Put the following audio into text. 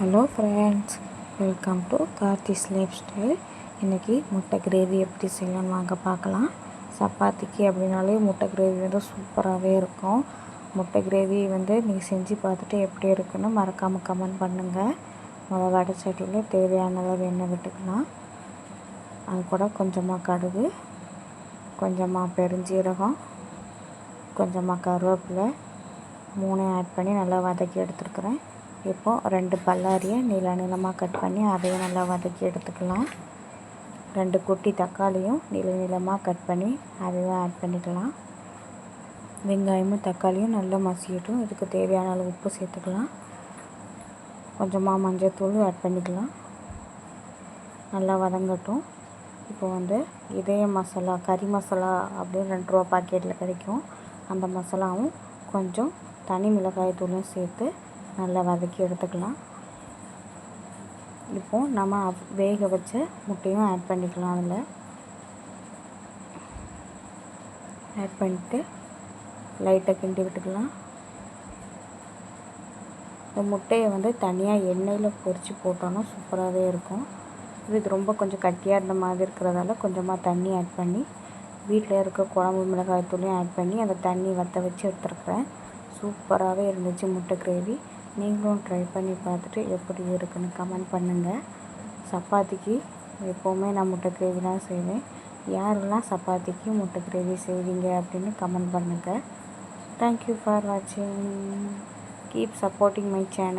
Hello friends welcome to Karthi's life style இன்றைக்கி முட்டை gravy எப்படி செய்யலாம்னு வாங்க பார்க்கலாம். சப்பாத்திக்கு அப்படின்னாலே முட்டை கிரேவி வந்து சூப்பராகவே இருக்கும். முட்டை கிரேவி வந்து நீங்கள் செஞ்சு பார்த்துட்டு எப்படி இருக்குன்னு மறக்காமல் கமெண்ட் பண்ணுங்கள் முதல் வடை சட்டியில் தேவையான அளவு எண்ணெய் விட்டுக்கலாம். அது கூட கொஞ்சமாக கடுகு கொஞ்சமாக பெருஞ்சீரகம் கொஞ்சமாக கருவேப்பிலை மூணையும் ஆட் பண்ணி நல்லா வதக்கி எடுத்துருக்குறேன். இப்போது ரெண்டு பல்லாரியை நீள நீளமாக கட் பண்ணி அதையும் நல்லா வதக்கி எடுத்துக்கலாம். ரெண்டு குட்டி தக்காளியும் நீள நீளமாக கட் பண்ணி அதையும் ஆட் பண்ணிக்கலாம். வெங்காயமும் தக்காளியும் நல்லா மசியட்டும். இதுக்கு தேவையான அளவு உப்பு சேர்த்துக்கலாம். கொஞ்சமாக மஞ்சள் ஆட் பண்ணிக்கலாம். நல்லா வதங்கட்டும். இப்போ வந்து இதய மசாலா கறி மசாலா அப்படின்னு ரெண்டு ரூபா பாக்கெட்டில் கிடைக்கும். அந்த மசாலாவும் கொஞ்சம் தனி மிளகாய் தூளும் சேர்த்து நல்லா வதக்கி எடுத்துக்கலாம். இப்போது நம்ம வேக வச்ச முட்டையும் ஆட் பண்ணிக்கலாம் அதில். ஆட் பண்ணிவிட்டு லைட்டாக கிண்டி விட்டுக்கலாம். இந்த முட்டையை வந்து தனியாக எண்ணெயில் பொறிச்சு போட்டோன்னா சூப்பராகவே இருக்கும். இது ரொம்ப கொஞ்சம் கட்டியாக இருந்த மாதிரி இருக்கிறதால கொஞ்சமாக தண்ணி ஆட் பண்ணி வீட்டில் இருக்க குழம்பு மிளகாய் தூளையும் ஆட் பண்ணி அந்த தண்ணி வற்ற வச்சு எடுத்துருக்குறேன். சூப்பராகவே இருந்துச்சு முட்டை கிரேவி நீங்களும் ட்ரை பண்ணி பார்த்துட்டு எப்படி இருக்குன்னு கமெண்ட் பண்ணுங்கள் சப்பாத்திக்கு எப்போவுமே நான் முட்டை கிரேவி தான் செய்வேன். யாரெல்லாம் சப்பாத்திக்கு முட்டை கிரேவி செய்வீங்க அப்படின்னு கமெண்ட் பண்ணுங்கள் தேங்க்யூ ஃபார் வாட்சிங் கீப் சப்போர்ட்டிங் மை சேனல்